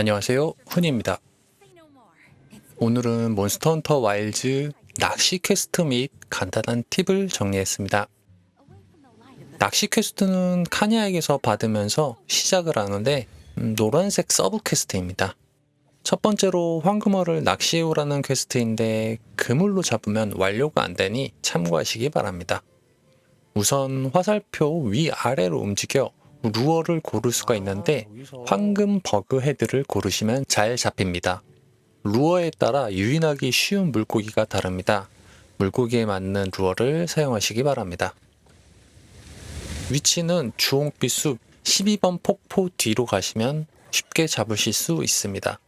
안녕하세요. 훈이입니다. 오늘은 몬스터헌터 와일즈 낚시 퀘스트 및 간단한 팁을 정리했습니다. 낚시 퀘스트는 카니아에게서 받으면서 시작을 하는데 음, 노란색 서브 퀘스트입니다. 첫 번째로 황금어를 낚시해오라는 퀘스트인데 그물로 잡으면 완료가 안 되니 참고하시기 바랍니다. 우선 화살표 위아래로 움직여 루어를 고를 수가 있는데 황금 버그 헤드를 고르시면 잘 잡힙니다. 루어에 따라 유인하기 쉬운 물고기가 다릅니다. 물고기에 맞는 루어를 사용하시기 바랍니다. 위치는 주홍빛 숲 12번 폭포 뒤로 가시면 쉽게 잡으실 수 있습니다.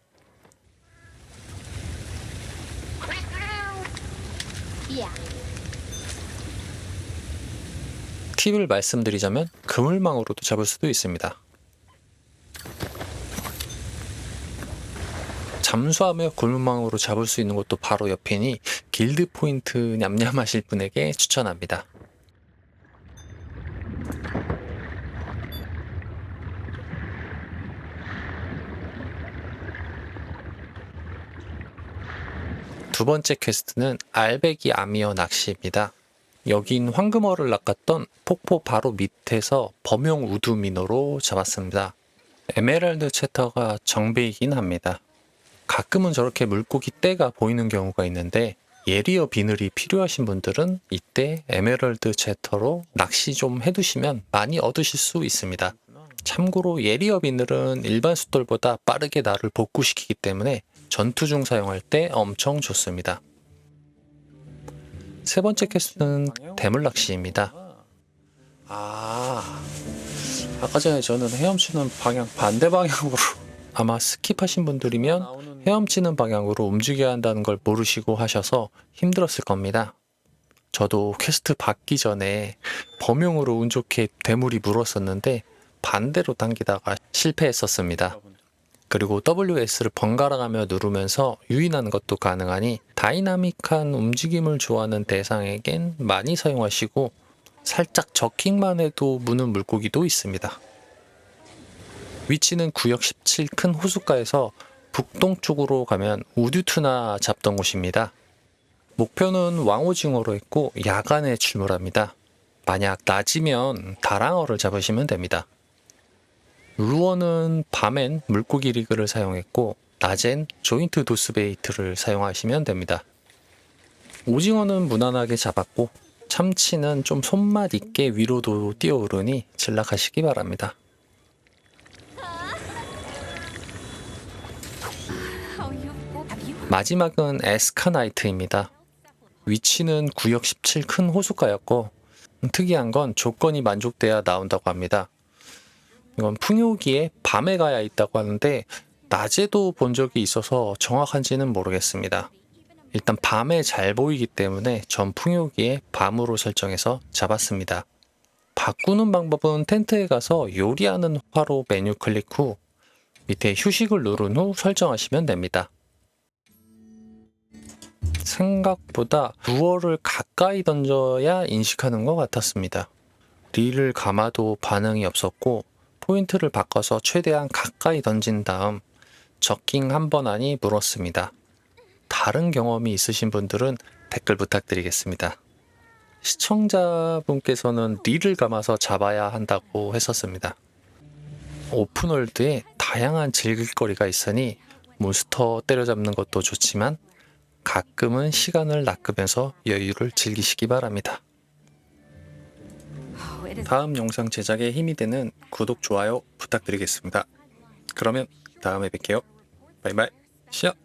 팁을 말씀드리자면 그물망으로도 잡을 수도 있습니다. 잠수하며 그물망으로 잡을 수 있는 곳도 바로 옆이니 길드 포인트 냠냠하실 분에게 추천합니다. 두 번째 퀘스트는 알배기 아미어 낚시입니다. 여긴 황금어를 낚았던 폭포 바로 밑에서 범용 우두 민어로 잡았습니다. 에메랄드 채터가 정배이긴 합니다. 가끔은 저렇게 물고기 떼가 보이는 경우가 있는데 예리어 비늘이 필요하신 분들은 이때 에메랄드 채터로 낚시 좀 해두시면 많이 얻으실 수 있습니다. 참고로 예리어 비늘은 일반 숫돌보다 빠르게 날을 복구시키기 때문에 전투 중 사용할 때 엄청 좋습니다. 세 번째 퀘스트는 대물 낚시입니다. 아, 아까 전에 저는 헤엄치는 방향 반대 방향으로 아마 스킵하신 분들이면 헤엄치는 방향으로 움직여야 한다는 걸 모르시고 하셔서 힘들었을 겁니다. 저도 퀘스트 받기 전에 범용으로 운 좋게 대물이 물었었는데 반대로 당기다가 실패했었습니다. 그리고 WS를 번갈아 가며 누르면서 유인하는 것도 가능하니 다이나믹한 움직임을 좋아하는 대상에겐 많이 사용하시고 살짝 저킹만 해도 무는 물고기도 있습니다. 위치는 구역 17 큰 호숫가에서 북동쪽으로 가면 우듀투나 잡던 곳입니다. 목표는 왕오징어로 했고 야간에 출몰합니다. 만약 낮이면 다랑어를 잡으시면 됩니다. 루어는 밤엔 물고기 리그를 사용했고 낮엔 조인트 도스베이트를 사용하시면 됩니다. 오징어는 무난하게 잡았고 참치는 좀 손맛 있게 위로도 뛰어오르니 진락하시기 바랍니다. 마지막은 에스카나이트입니다. 위치는 구역 17 큰 호숫가였고 특이한 건 조건이 만족돼야 나온다고 합니다. 이건 풍요기에 밤에 가야 있다고 하는데 낮에도 본 적이 있어서 정확한지는 모르겠습니다. 일단 밤에 잘 보이기 때문에 전 풍요기에 밤으로 설정해서 잡았습니다. 바꾸는 방법은 텐트에 가서 요리하는 화로 메뉴 클릭 후 밑에 휴식을 누른 후 설정하시면 됩니다. 생각보다 루어를 가까이 던져야 인식하는 것 같았습니다. 릴을 감아도 반응이 없었고 포인트를 바꿔서 최대한 가까이 던진 다음 적킹 한번 하니 물었습니다. 다른 경험이 있으신 분들은 댓글 부탁드리겠습니다. 시청자분께서는 릴을 감아서 잡아야 한다고 했었습니다. 오픈월드에 다양한 즐길거리가 있으니 몬스터 때려잡는 것도 좋지만 가끔은 시간을 낚으면서 여유를 즐기시기 바랍니다. 다음 영상 제작에 힘이 되는 구독, 좋아요 부탁드리겠습니다. 그러면 다음에 뵐게요. 바이바이. 시작.